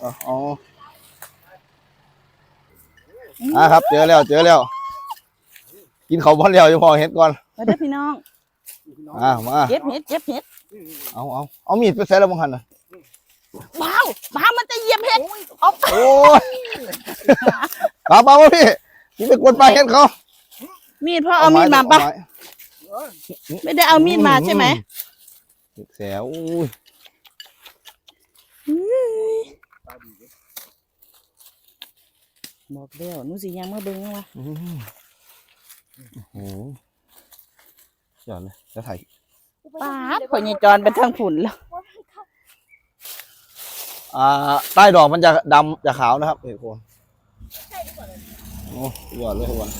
เอาเอาอะครับ เจอแล้ว เจอแล้ว กินเขาวบอลแล้วจะพอเห็ดก่อน มาเด้อพี่น้องอะมา เก็บเห็ดเก็บเห็ดเอาเอาเอามีดไปใส่แล้วบังหันน่ะว้าวบ้ามันจะเหยียบเห็ดเอาโอ้ยปาปาปาพี่พี่ไปกวนปลาเห็ดเขามีดพ่อเอามีดมาปะไม่ได้เอามีดมาใช่ไหมอืแสวอุ้ย บอกแล้วหนูสิยังมาเบิ่งวะอืมโอ้โหยอดเลยจะถ่ายป้าดพอยายจรเป็นทางผุนแล้วอ่าใต้ดอกมันจะดำจะขาวนะครับเอกคนโอ้ยอดเลยทุกคน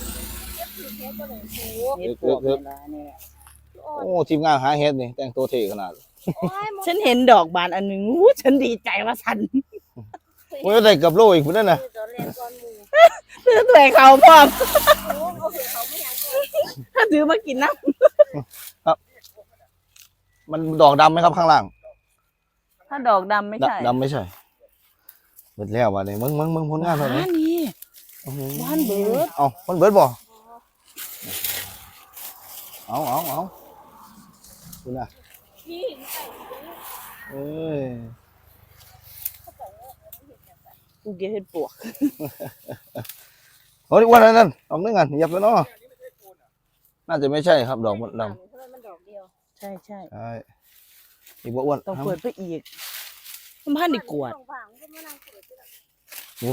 เห็ดปวกเวลาเนี่ยโอ้ทีมงานหาเห็ดนี่ แต่งตัวเท่ขนาด ฉันเห็นดอกบานอันหนึ่งอู้ฉันดีใจว่าฉันโอ้ยได้เกับโลอีกคนนั่นน่ะ ตอนแรกก่อนหมูเพื่อตัวเขาพร้อมโอ้เอาเหือเขาไม่อยากกินถ้าถือมากินน้มันดอกดำไหมครับข้างล่างำถ้าดอกดำไม่ใช่ ดำไม่ใช่เบิดแล้ววะเนี่ยมึงมึงมึงผลงานเท่าไหร่อ่านี่อื้อหือบ้านเบิดเอามันเบิดบ่เอาเอาเอาคุณน่ะพี่ใส่เอ้ยกูเก็บเห็ดปวก เฮ้ยวันนั้นนั่นดอกนึงอันเหยับแล้วเนาะน่าจะไม่ใช่ครับดอกมันดทำไมมันดอกเดียวใช่ใช่ำใช่อีกบ่อ้วนต้องเปิดไปอีกมันพันไดีกวดสองฝั่งก็มานั่งเปิดด้วยกันโอ้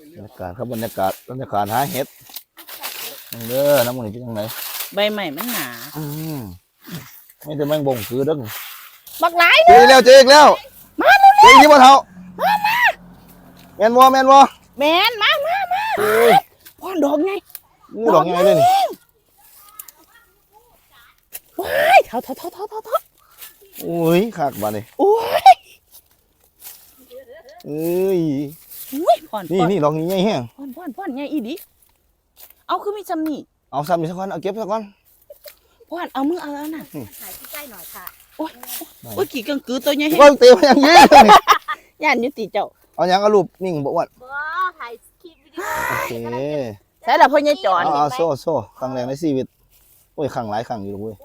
บรรยากาศครับบรรยากาศบรรยากาศหาเห็ดนี่เด้อน้ำมันนี่เป็นยังไงใบใหม่มันหนาอืมไม่แต่แมงบงคือเด้อบักหลายเจออีกแล้วเจออีกแล้วมาเร็วเจออีกที่บ่เท่ามามาแมนบ่แมนบ่แมนมามามาโอ้ย พ่อดอกไงงูดอกไงเลยนี่ว้ายเท่าเท่าเท่าเท่าเท่าเท่าโอ้ยขากบาดนี่โอ้ยเอ้ยอุ้ยพ่อนนี่พ่อนนี่ดอกนี้ใหญ่แฮงพ่อนพ่อนพ่อนไงอีดิเอาคือมีจำนี่เอาซ้ำอีกสักก่อนเอาเก็บสักก่อนพ่อนเอามือเอาแล้วน่ะถ่ายใกล้ๆหน่อยค่ะโอ้ยขี่กังกือตัวใหญ่ว่าเตะมาอย่างนี้ย่านอยุติเจ้าเอาหยังเอารูปนิ่งบ่อ้วนบ่ถ่ายคลิปวิดี โอโอเคใช่ละพ่อใหญ่จอนเอาเอาโซ่โซ่ครั้งแรกในชีวิตโอ้ยครั้งหลายครั้งอยู่ลูกเว้ย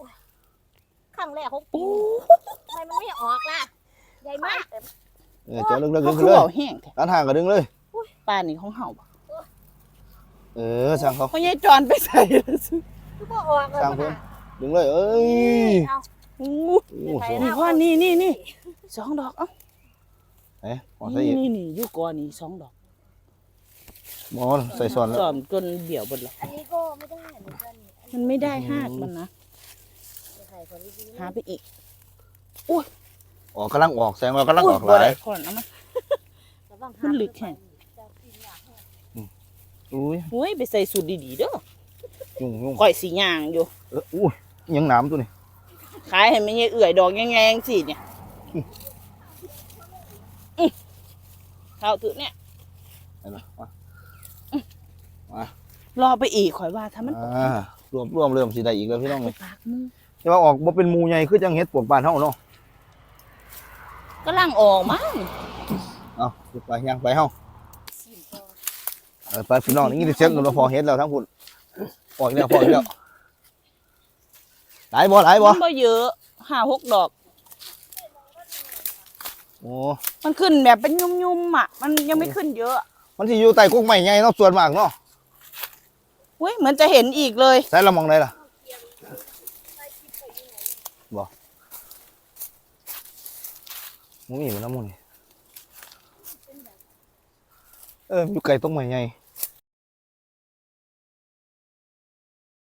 ครั้งแรกของโอ้ทำไมมันไม่ออกล่ะใหญ่มากเออเจ้าเลิกเลิกเขาดึงคือเลยเบาแห้งแท้ด้านห่างก็ดึงเลยป้านี่ของเฮาบ่เออช่างเขาพ่อใหญ่จอนไปใส่แล้วสิคือบ่ออกเลยช่างเพิ่นดึงเลย เอ้ยเอาโอ้โอ้โหนี่พ่อนี่นี่นี่สองดอกเอ้าเอ๊ะขอใส่นี่อีกนี่นี่อยู่ก่อนนี่สองดอก บอลใส่ซ้อนแล้วสอมจนเดี่ยวเบดละอันนี้ก็ไม่ได้เหมือนกันนี่อันมันไม่ได้หากมันนะนี้ถ่ายคนดีๆหาไปอีกออกกำลังออกแสงว่ากำลังออกหบ่ลาได้ยก่อนเอามา ระวังมันลึกแค่จะกินยากแห้งอุ้ยโอ้ยไปใส่สูตรดีๆเด้อยุ่งยุ่งก่อยสีย่างอยู่ เอออุ้ยยังหนามตัวนี้ขายให้แม่ยายเอื่อยดอกแงงๆสิเนี่ยอื้อเท่าถือเนี่ยเห็นไหมมา รอไปอีกข่อยว่าถ้ามันออกอ่ารวมรวมเริ่มสิได้อีกแล้วพี่น้องไปเลยปากมือแต่ว่าออกบ่เป็นหมูใหญ่คือจังเฮ็ดปวกบานเฮาเนาะก็ล่างออกมั้งเอาไปยังไปเฮาเออไปพี่น้องนี่เสียงกันพอเฮ็ดแล้วทั้งพุ่นออกอีกแล้วพออีกแล้วหลายบ่หลายบ่มันบ่เยอะห้าหกดอกโอ้มันขึ้นแบบเป็นยุ่มๆอะ มันยังไม่ขึ้นเยอะ มันสิอยู่ใต้กุ๊กใหม่ใหญ่เนาะส่วนมากเนาะ เว้ยเหมือนจะเห็นอีกเลยใส่เรามองได้ล่ะบอกมึงมีมันน้วมันนี่เอออยู่ไกลตรงใหม่ใหญ่